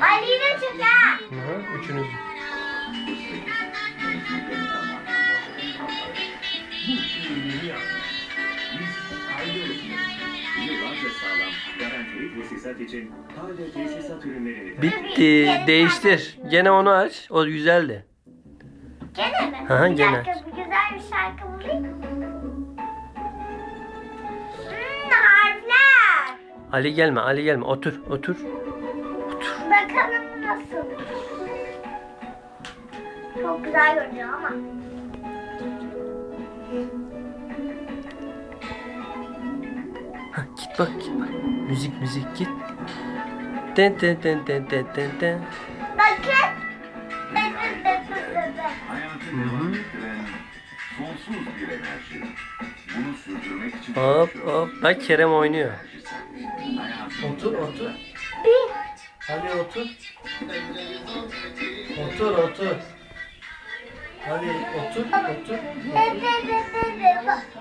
Ali de çık ha. Hı hı, üçünüz. Bitti. Değiştir. Gene onu aç. O güzeldi. Gene mi? Hı hı, bir gene. dakika bir güzel bir şarkı bulayım. Hmm, Ali gelme. Ali gelme. Otur. Otur. Bakalım nasıl. Çok güzel görünüyor ama. Hah, git bak git bak. Müzik müzik git. Ten ten ten ten ten ten ten. Bakın. Dı dı. Hayatı devam ettiren sonsuz bir enerji. Bunu sürdürmek için Hop hop. Bak Kerem oynuyor. Otur otur. Bir. Ali otur. Otur otur. Ali otur otur. Dı